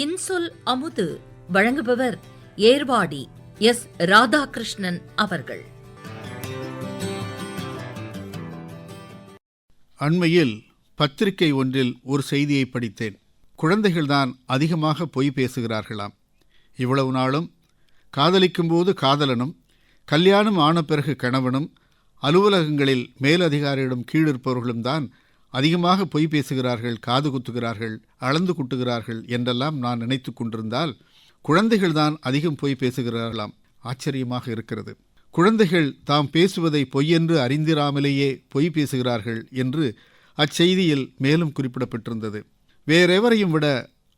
இன்சொல் அமுது வழங்குபவர் ஏர்வாடி எஸ் ராதாகிருஷ்ணன் அவர்கள். அண்மையில் பத்திரிகை ஒன்றில் ஒரு செய்தியை படித்தேன். குழந்தைகள்தான் அதிகமாக பொய் பேசுகிறார்களாம். இவ்வளவு நாளும் காதலிக்கும்போது காதலனும் கல்யாணம் ஆன பிறகு கணவனும் அலுவலகங்களில் மேலதிகாரியிடம் கீழிருப்பவர்களும் தான் அதிகமாக பொய் பேசுகிறார்கள் காது குத்துகிறார்கள் அளந்து குட்டுகிறார்கள் என்றெல்லாம் நான் நினைத்து கொண்டிருந்தால் குழந்தைகள்தான் அதிகம் பொய் பேசுகிறார்களாம். ஆச்சரியமாக இருக்கிறது. குழந்தைகள் தாம் பேசுவதை பொய்யென்று அறிந்திராமலேயே பொய் பேசுகிறார்கள் என்று அச்செய்தியில் மேலும் குறிப்பிடப்பட்டிருந்தது. வேறெவரையும் விட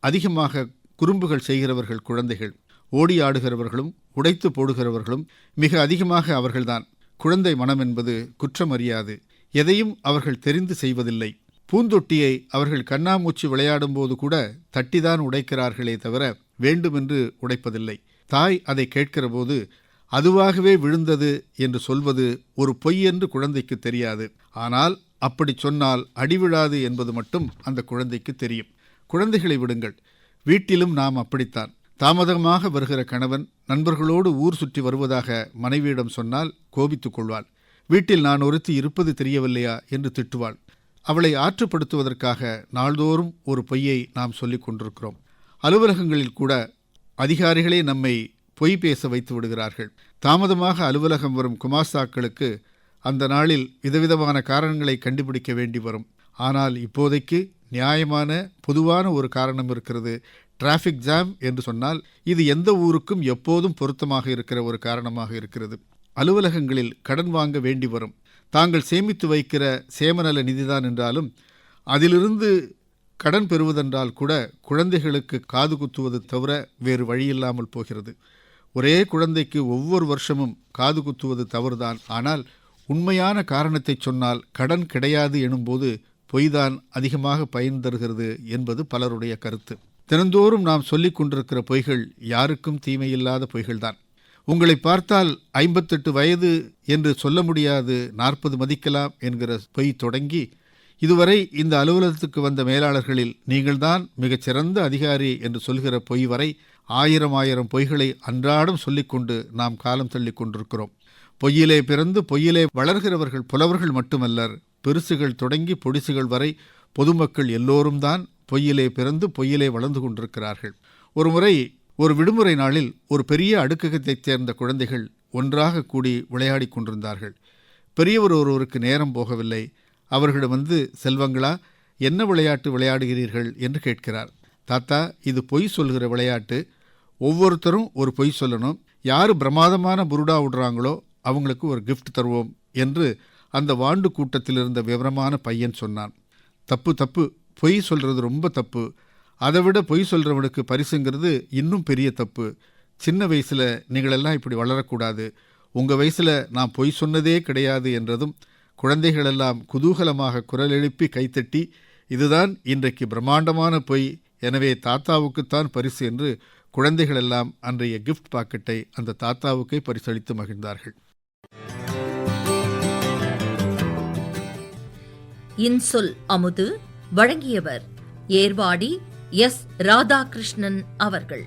அதிகமாக குறும்புகள் செய்கிறவர்கள் குழந்தைகள். ஓடி ஆடுகிறவர்களும் உடைத்து போடுகிறவர்களும் மிக அதிகமாக அவர்கள்தான். குழந்தை மனம் என்பது குற்றமறியாது. எதையும் அவர்கள் தெரிந்து செய்வதில்லை. பூந்தொட்டியை அவர்கள் கண்ணாமூச்சி விளையாடும்போது கூட தட்டிதான் உடைக்கிறார்களே தவிர வேண்டுமென்று உடைப்பதில்லை. தாய் அதை கேட்கிறபோது அதுவாகவே விழுந்தது என்று சொல்வது ஒரு பொய் என்று குழந்தைக்கு தெரியாது. ஆனால் அப்படி சொன்னால் அடிவிழாது என்பது மட்டும் அந்த குழந்தைக்கு தெரியும். குழந்தைகளை விடுங்கள். வீட்டிலும் நாம் அப்படித்தான். தாமதமாக வருகிற கணவன் நண்பர்களோடு ஊர் சுற்றி வருவதாக மனைவியிடம் சொன்னால் கோபித்துக் கொள்வாள் வீட்டில் நான் ஒருத்தி இருப்பது தெரியவில்லையா என்று திட்டுவாள். அவளை ஆற்றுப்படுத்துவதற்காக நாள்தோறும் ஒரு பொய்யை நாம் சொல்லிக் கொண்டிருக்கிறோம். அலுவலகங்களில் கூட அதிகாரிகளே நம்மை பொய் பேச வைத்து விடுகிறார்கள். தாமதமாக அலுவலகம் வரும் குமாஸ்தாக்களுக்கு அந்த நாளில் விதவிதமான காரணங்களை கண்டுபிடிக்க வேண்டி வரும். ஆனால் இப்போதைக்கு நியாயமான பொதுவான ஒரு காரணம் இருக்கிறது. டிராஃபிக் ஜாம் என்று சொன்னால் இது எந்த ஊருக்கும் எப்போதும் பொருத்தமாக இருக்கிற ஒரு காரணமாக இருக்கிறது. அலுவலகங்களில் கடன் வாங்க வேண்டி வரும். தாங்கள் சேமித்து வைக்கிற சேமநல நிதிதான் என்றாலும் அதிலிருந்து கடன் பெறுவதென்றால் கூட குழந்தைகளுக்கு காது குத்துவது தவிர வேறு வழியில்லாமல் போகிறது. ஒரே குழந்தைக்கு ஒவ்வொரு வருஷமும் காது குத்துவது தவறுதான். ஆனால் உண்மையான காரணத்தை சொன்னால் கடன் கிடையாது எனும்போது பொய்தான் அதிகமாக பயன் தருகிறது என்பது பலருடைய கருத்து. தினந்தோறும் நாம் சொல்லிக் கொண்டிருக்கிற பொய்கள் யாருக்கும் தீமையில்லாத பொய்கள்தான். உங்களை பார்த்தால் ஐம்பத்தெட்டு வயது என்று சொல்ல முடியாது நாற்பது மதிக்கலாம் என்கிற பொய் தொடங்கி இதுவரை இந்த அலுவலகத்துக்கு வந்த மேலாளர்களில் நீங்கள்தான் மிகச்சிறந்த அதிகாரி என்று சொல்கிற பொய் வரை ஆயிரம் ஆயிரம் பொய்களை அன்றாடம் சொல்லிக்கொண்டு நாம் காலம் தள்ளி கொண்டிருக்கிறோம். பொய்யிலே பிறந்து பொய்யிலே வளர்கிறவர்கள் புலவர்கள் மட்டுமல்லர் பெருசுகள் தொடங்கி பொடிசுகள் வரை பொதுமக்கள் எல்லோரும் தான் பொய்யிலே பிறந்து பொய்யிலே வளர்ந்து கொண்டிருக்கிறார்கள். ஒருமுறை ஒரு விடுமுறை நாளில் ஒரு பெரிய அடுக்ககத்தைச் சேர்ந்த குழந்தைகள் ஒன்றாக கூடி விளையாடி கொண்டிருந்தார்கள். பெரியவர் ஒருவருக்கு நேரம் போகவில்லை. அவர்களிடம் வந்து செல்வங்களா என்ன விளையாட்டு விளையாடுகிறீர்கள்? என்று கேட்கிறார். தாத்தா இது பொய் சொல்கிற விளையாட்டு. ஒவ்வொருத்தரும் ஒரு பொய் சொல்லணும். யார் பிரமாதமான புருடா விடுறாங்களோ அவங்களுக்கு ஒரு கிஃப்ட் தருவோம் என்று அந்த வாண்டு கூட்டத்தில் இருந்த விவரமான பையன் சொன்னான். தப்பு தப்பு. பொய் சொல்கிறது ரொம்ப தப்பு. அதை விட பொய் சொல்கிறவனுக்கு பரிசுங்கிறது இன்னும் பெரிய தப்பு. சின்ன வயசில் நீங்களெல்லாம் இப்படி வளரக்கூடாது. உங்கள் வயசில் நான் பொய் சொன்னதே கிடையாது என்றதும் குழந்தைகளெல்லாம் குதூகலமாக குரல் எழுப்பி கைத்தட்டி இதுதான் இன்றைக்கு பிரம்மாண்டமான பொய். எனவே தாத்தாவுக்குத்தான் பரிசு என்று குழந்தைகளெல்லாம் அன்றைய கிஃப்ட் பாக்கெட்டை அந்த தாத்தாவுக்கே பரிசளித்து மகிழ்ந்தார்கள். இன்சொல் அமுது வழங்கியவர் ஏர்வாடி எஸ். ராதாகிருஷ்ணன் அவர்கள்.